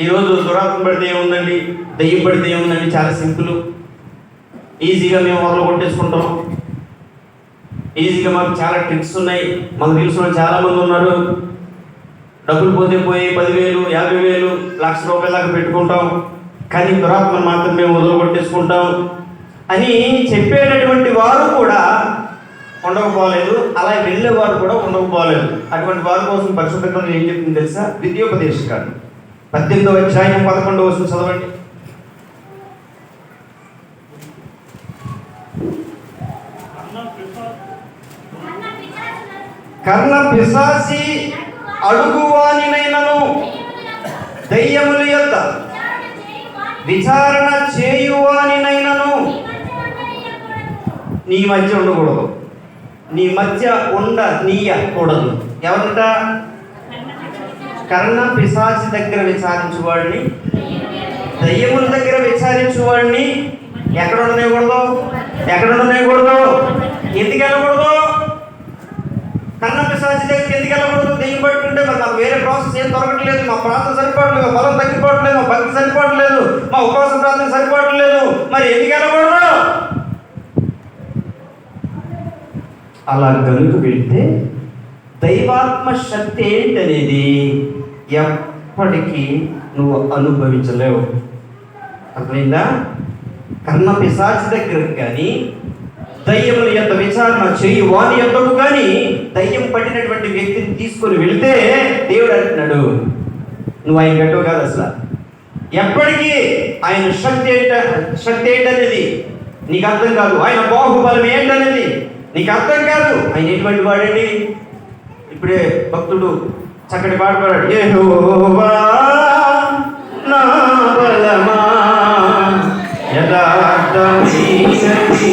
ఈరోజు దురాత్మ పడితే ఏముందండి? దయ్యం పడితే ఏముందండి? చాలా సింపుల్. ఈజీగా మేము మొదలు కొట్టేసుకుంటాం. ఈజీగా మాకు చాలా ట్రిక్స్ ఉన్నాయి. మాకు తెలిసిన చాలామంది చాలా మంది ఉన్నారు. డబ్బులు పోతే పోయి పదివేలు యాభై వేలు లక్ష రూపాయల దాకా పెట్టుకుంటాం. కానీ దురాత్మను మాత్రం మేము వదిలి కొట్టేసుకుంటాం అని చెప్పేటటువంటి వారు కూడా ఉండకపోలేదు. అలా వెళ్ళేవారు కూడా ఉండకపోలేదు. అటువంటి వారి కోసం పరిశుభ్రత ఏం చెప్తుంది తెలుసా? విద్యోపదేశకాలు పద్దెనిమిదవ అధ్యాయం పదకొండవ వస్తుంది చదవండి. కర్ణ పిశాసి అడుగువానినైనను దయ్యముల యొక్క విచారణ చేయువానినైనను నీ మధ్య ఉండకూడదు. నీ మధ్య ఉండ నీయకూడదు ఎవరంట? కర్ణ పిశాచి దగ్గర విచారించువాడిని దయ్యముల దగ్గర విచారించువాడిని ఎక్కడ ఉండనేకూడదు ఎక్కడ ఉండనేకూడదు ఎందుకు వెళ్ళకూడదు? కన్న పిశాచి దగ్గరికి ఎందుకు వెళ్ళకూడదు? దెయ్యం పట్టుకుంటే మరి మాకు వేరే ప్రాసెస్ ఏం దొరకట్లేదు. మా ప్రార్థన సరిపోవట్లేదు మా బలం తగ్గిపోవట్లేదు మా భక్తి సరిపోవట్లేదు మా ఉపవాస ప్రార్థన సరిపోవట్లేదు. మరి ఎందుకు వెళ్ళకూడదు? అలా కనుక వెళ్తే దైవాత్మ శక్తి ఏంటనేది ఎప్పటికీ నువ్వు అనుభవించలేవు. అర్థమైందా? కన్న పిశాచి దగ్గరకు కానీ దయ్యముల యొక్క విచారణ చేయి వాని యొక్కకు కానీ దయ్యం పట్టినటువంటి వ్యక్తిని తీసుకొని వెళితే దేవుడు అంటున్నాడు నువ్వు ఆయన గట్టవు కాదు అసలు. ఎప్పటికీ ఆయన శక్తి ఏంట శక్తి ఏంటనేది నీకు అర్థం కాదు. ఆయన బాహుబలం ఏంటనేది నీకు అర్థం కాదు. ఆయన ఎటువంటి వాడండి? ఇప్పుడే భక్తుడు చక్కటి పాట పాడాడు. యెహోవా నా బలమా యథార్థమైనది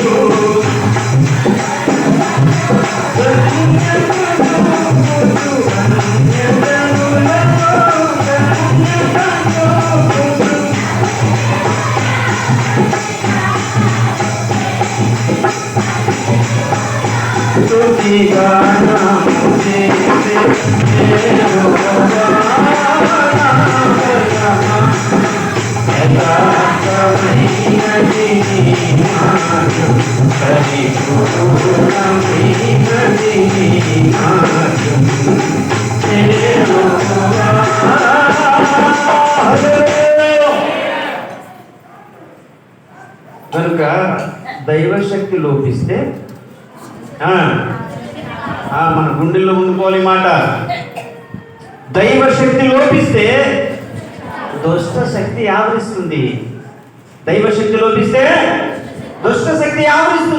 కనుక దైవశక్తి లోపిస్తే ఆ, ఆ, మన గుండెల్లో ఉండిపోవాలి మాట. దైవ శక్తి లోపిస్తే దుష్ట శక్తి ఆవరిస్తుంది. దైవ శక్తి లోపిస్తే దుష్ట శక్తి ఆవరిస్తుంది.